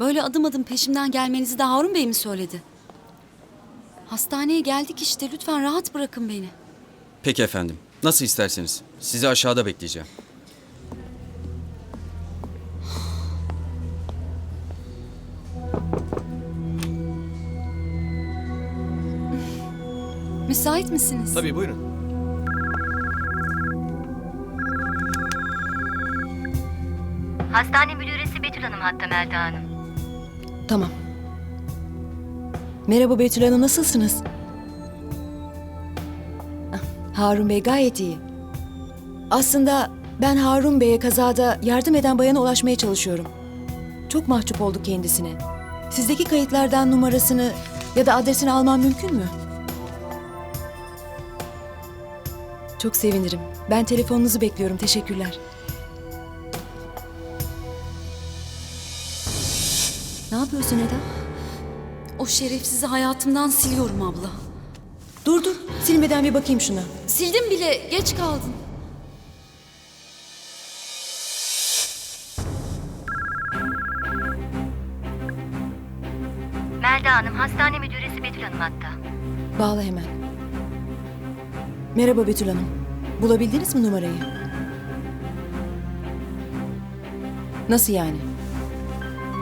Böyle adım adım peşimden gelmenizi de Harun Bey mi söyledi? Hastaneye geldik işte. Lütfen rahat bırakın beni. Peki efendim. Nasıl isterseniz. Sizi aşağıda bekleyeceğim. Müsait misiniz? Tabii buyurun. Hastane müdüresi Betül Hanım hatta Melda Hanım. Tamam. Merhaba Betül Hanım, nasılsınız? Ah, Harun Bey gayet iyi. Aslında ben Harun Bey'e kazada yardım eden bayana ulaşmaya çalışıyorum. Çok mahcup olduk kendisine. Sizdeki kayıtlardan numarasını ya da adresini almam mümkün mü? Çok sevinirim. Ben telefonunuzu bekliyorum. Teşekkürler. Yapıyorsun Eda? O şerefsizi hayatımdan siliyorum abla. Dur dur. Silmeden bir bakayım şuna. Sildim bile. Geç kaldın. Melda Hanım hastane müdüresi Betül Hanım hatta. Bağla hemen. Merhaba Betül Hanım. Bulabildiniz mi numarayı? Nasıl yani?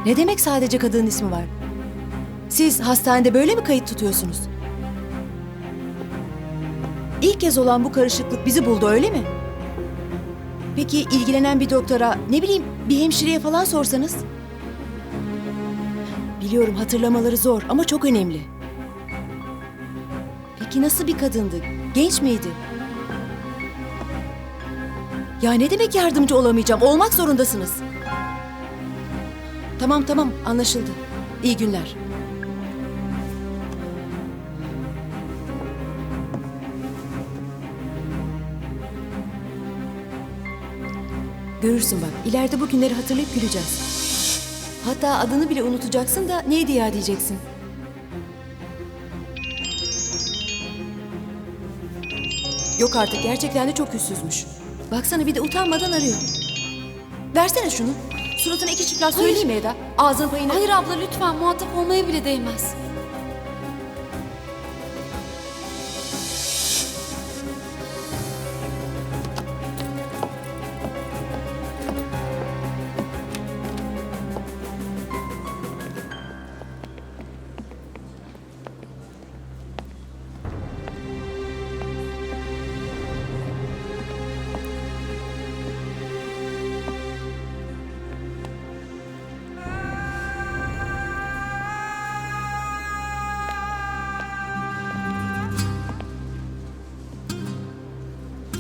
Ne demek sadece kadının ismi var? Siz hastanede böyle mi kayıt tutuyorsunuz? İlk kez olan bu karışıklık bizi buldu öyle mi? Peki ilgilenen bir doktora, ne bileyim bir hemşireye falan sorsanız? Biliyorum hatırlamaları zor ama çok önemli. Peki nasıl bir kadındı? Genç miydi? Ya ne demek yardımcı olamayacağım? Olmak zorundasınız. Tamam tamam anlaşıldı. İyi günler. Görürsün bak ileride bu günleri hatırlayıp güleceğiz. Hatta adını bile unutacaksın da neydi ya diyeceksin. Yok artık gerçekten de çok yüzsüzmüş. Baksana bir de utanmadan arıyor. Versene şunu. Suratına iki çift laf Hayır. söyleyeyim mi Eda? Ağzın payına. Hayır abla lütfen muhatap olmaya bile değmez.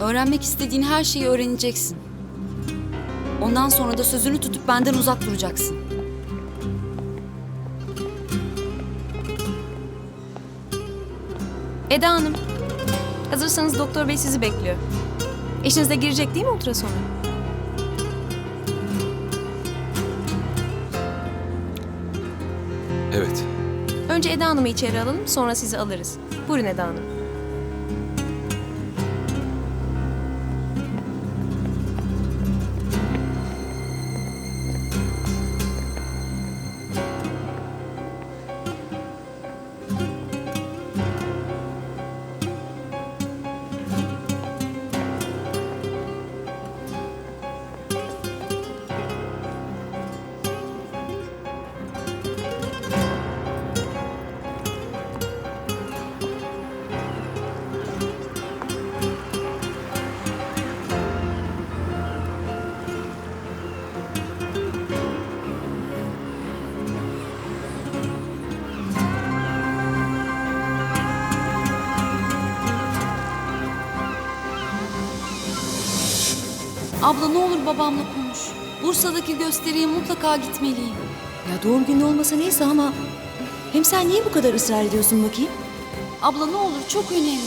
Öğrenmek istediğin her şeyi öğreneceksin. Ondan sonra da sözünü tutup benden uzak duracaksın. Eda Hanım, hazırsanız doktor bey sizi bekliyor. Eşiniz de girecek değil mi ultrasona? Evet. Önce Eda Hanım'ı içeri alalım, sonra sizi alırız. Buyurun Eda Hanım. Abla ne olur babamla konuş. Bursa'daki gösteriye mutlaka gitmeliyim. Ya doğum günü olmasa neyse ama... Hem sen niye bu kadar ısrar ediyorsun bakayım? Abla ne olur çok önemli.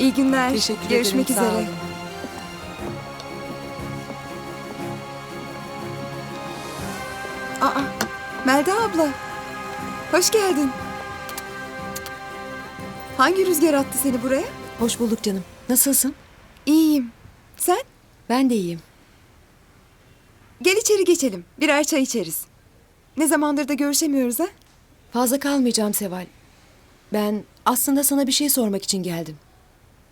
İyi günler. Teşekkür Görüşmek ederim. Sağ üzere. olun. Aa, Melda abla. Hoş geldin. Hangi rüzgar attı seni buraya? Hoş bulduk canım. Nasılsın? İyiyim. Sen? Ben de iyiyim. Gel içeri geçelim. Birer çay içeriz. Ne zamandır da görüşemiyoruz ha? Fazla kalmayacağım Seval. Ben aslında sana bir şey sormak için geldim.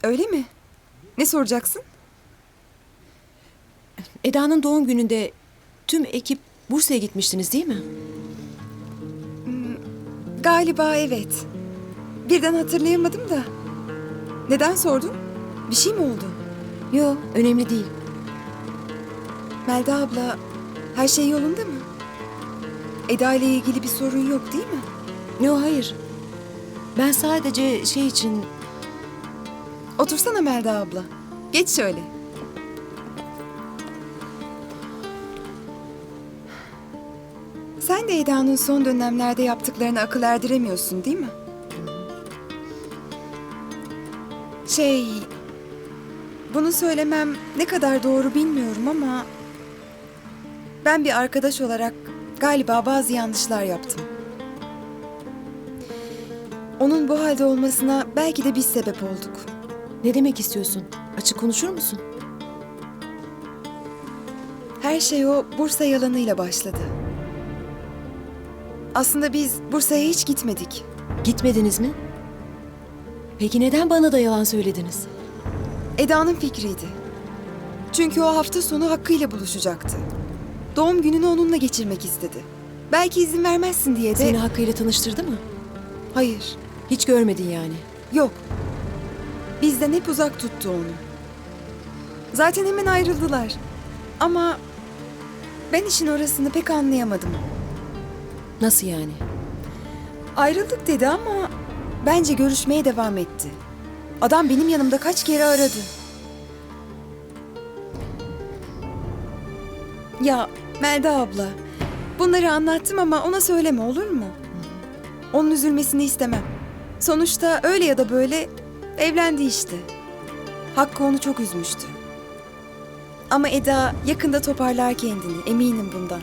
Öyle mi? Ne soracaksın? Eda'nın doğum gününde tüm ekip Bursa'ya gitmiştiniz değil mi? Galiba evet. Birden hatırlayamadım da. Neden sordun? Bir şey mi oldu? Yo, önemli değil. Melda abla, her şey yolunda mı? Eda ile ilgili bir sorun yok değil mi? Yo, hayır. Ben sadece şey için Otursana Melda abla. Geç şöyle. Sen de Eda'nın son dönemlerde yaptıklarını akıl erdiremiyorsun değil mi? Şey... Bunu söylemem ne kadar doğru bilmiyorum ama... Ben bir arkadaş olarak galiba bazı yanlışlar yaptım. Onun bu halde olmasına belki de biz sebep olduk. Ne demek istiyorsun? Açık konuşur musun? Her şey o Bursa yalanıyla başladı. Aslında biz Bursa'ya hiç gitmedik. Gitmediniz mi? Peki neden bana da yalan söylediniz? Eda'nın fikriydi. Çünkü o hafta sonu hakkıyla buluşacaktı. Doğum gününü onunla geçirmek istedi. Belki izin vermezsin diye de... Seni hakkıyla tanıştırdı mı? Hayır, Hiç görmedin yani. yok. Bizden hep uzak tuttu onu. Zaten hemen ayrıldılar. Ama ben işin orasını pek anlayamadım. Nasıl yani? Ayrıldık dedi ama bence görüşmeye devam etti. Adam benim yanımda kaç kere aradı. Ya Melda abla, bunları anlattım ama ona söyleme olur mu? Onun üzülmesini istemem. Sonuçta öyle ya da böyle evlendi işte. Hakkı onu çok üzmüştü. Ama Eda yakında toparlar kendini, eminim bundan.